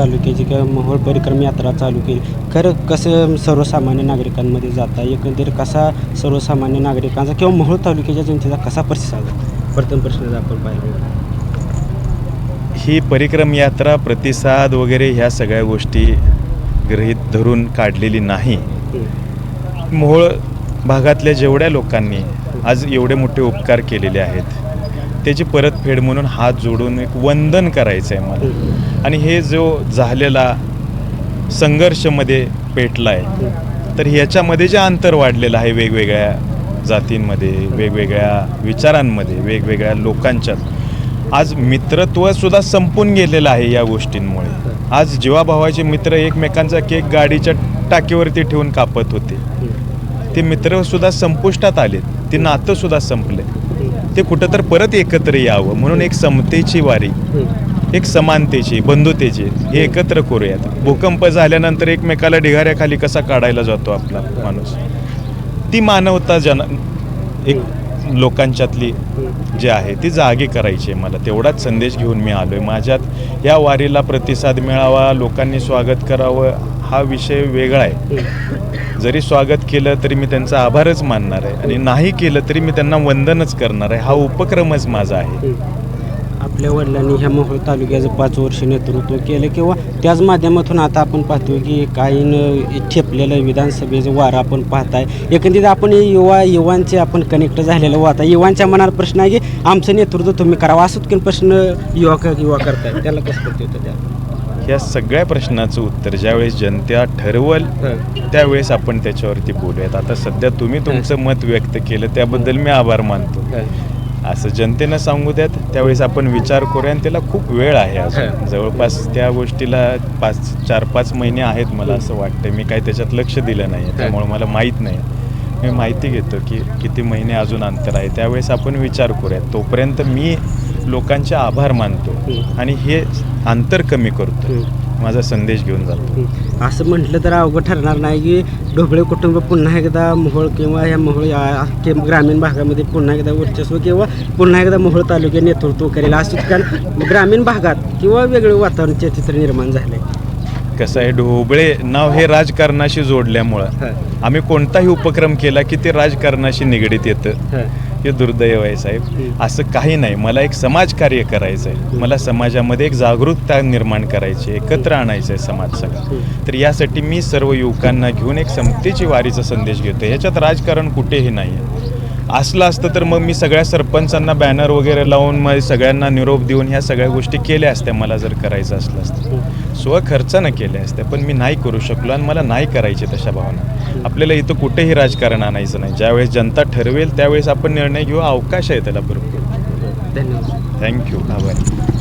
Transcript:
तालुक्याची किंवा मोहोळ परिक्रम यात्रा चालू केली. खरं कसं सर्वसामान्य नागरिकांमध्ये जाता एकंदरीत कसा सर्वसामान्य नागरिकांचा किंवा मोहोळ तालुक्याच्या जनतेचा कसा प्रतिसाद? प्रथम प्रश्न आपण पाहिलं ही परिक्रम यात्रा प्रतिसाद वगैरे ह्या सगळ्या गोष्टी गृहीत धरून काढलेली नाही. मोहोळ भागातल्या जेवढ्या लोकांनी आज एवढे मोठे उपकार केलेले आहेत त्याची परतफेड म्हणून हात जोडून एक वंदन करायचं आहे मला. आणि हे जो झालेला संघर्षमध्ये पेटला आहे तर ह्याच्यामध्ये जे अंतर वाढलेलं आहे वेगवेगळ्या जातींमध्ये वेगवेगळ्या विचारांमध्ये वेगवेगळ्या लोकांच्यात आज मित्रत्वसुद्धा संपून गेलेलं आहे या गोष्टींमुळे. आज जीवाभावाचे मित्र एकमेकांचा केक गाडीच्या टाकीवरती ठेवून कापत होते. ते मित्रसुद्धा संपुष्टात आलेत ते नातंसुद्धा संपले ते. कुठं तर परत एकत्र यावं म्हणून एक समतेची वारी एक समानतेची बंधुतेची हे एकत्र करूयात. भूकंप झाल्यानंतर एकमेकाला ढिगाऱ्याखाली कसा काढायला जातो आपला माणूस? ती मानवता जन एक लोकांच्यातली जी आहे ती जागी करायची आहे मला. तेवढाच संदेश घेऊन मी आलो आहे माझ्यात या वारीला प्रतिसाद मिळावा लोकांनी स्वागत करावं हा विषय वेगळा आहे. जरी स्वागत केलं तरी मी त्यांचा आभारच मानणार आहे. आणि नाही केलं तरी मी त्यांना वंदनच करणार आहे. हा उपक्रमच माझा आहे. आपल्या वडिलांनी ह्या मोहोळ तालुक्याचं पाच वर्ष नेतृत्व केलं किंवा त्याच माध्यमातून आता आपण पाहतो की काही ठेपलेलं विधानसभेचं वारं आपण पाहताय. एकंदरीत आपण युवा युवांचे आपण कनेक्ट झालेलं वाहता युवांच्या मनात प्रश्न आहे की आमचं नेतृत्व तुम्ही करावं. असं की प्रश्न युवा क- युवा करताय? त्याला कसं होतं त्या या सगळ्या प्रश्नाचं उत्तर ज्यावेळेस जनता ठरवल त्यावेळेस आपण त्याच्यावरती बोलूयात. आता सध्या तुम्ही तुमचं मत व्यक्त केलं त्याबद्दल मी आभार मानतो. असं जनतेनं सांगू द्यात त्यावेळेस आपण विचार करूया आणि त्याला खूप वेळ आहे अजून. जवळपास त्या गोष्टीला पाच चार पाच महिने आहेत मला असं वाटतं मी काही त्याच्यात लक्ष दिलं नाही त्यामुळे मला माहीत नाही. मी माहिती घेतो की किती महिने अजून अंतर आहे. त्यावेळेस आपण विचार करूया. तोपर्यंत मी लोकांचे आभार मानतो आणि हे अंतर कमी करतो. माझा संदेश घेऊन जातो. असं म्हटलं तर अवघड ठरणार नाही की ढोबळे कुटुंब पुन्हा एकदा मोहोळ किंवा या मोहोळ या- के- ग्रामीण भागामध्ये पुन्हा एकदा वर्चस्व किंवा पुन्हा एकदा मोहोळ तालुक्यात नेतृत्व करेल. असं कारण ग्रामीण भागात किंवा वेगळं वातावरणाचे चित्र निर्माण झाले कसं आहे ढोबळे नाव हे राजकारणाशी जोडल्यामुळं आम्ही कोणताही उपक्रम केला की ते राजकारणाशी निगडीत येतं. हे. दुर्दैव आहे साहेब. असं काही नाही. मला एक समाजकार्य करायचं आहे. मला समाजामध्ये एक जागरूकता निर्माण करायची एकत्र आणायचं आहे समाज सगळा. तर यासाठी मी सर्व युवकांना घेऊन एक समतेची वारीचा संदेश घेतो ह्याच्यात राजकारण कुठेही नाही आहे असलं असतं तर मग मी सगळ्या सरपंचांना बॅनर वगैरे लावून मग सगळ्यांना निरोप देऊन ह्या सगळ्या गोष्टी केल्या असत्या मला जर करायचं असलं असतं. स्वखर्चानं केल्या असत्या पण मी नाही करू शकलो आणि मला नाही करायचे तशा भावना. आपल्याला इथं कुठेही राजकारण आणायचं नाही. ज्यावेळेस जनता ठरवेल त्यावेळेस आपण निर्णय घेऊ अवकाश आहे त्याला भरपूर. धन्यवाद. थँक्यू आभारी.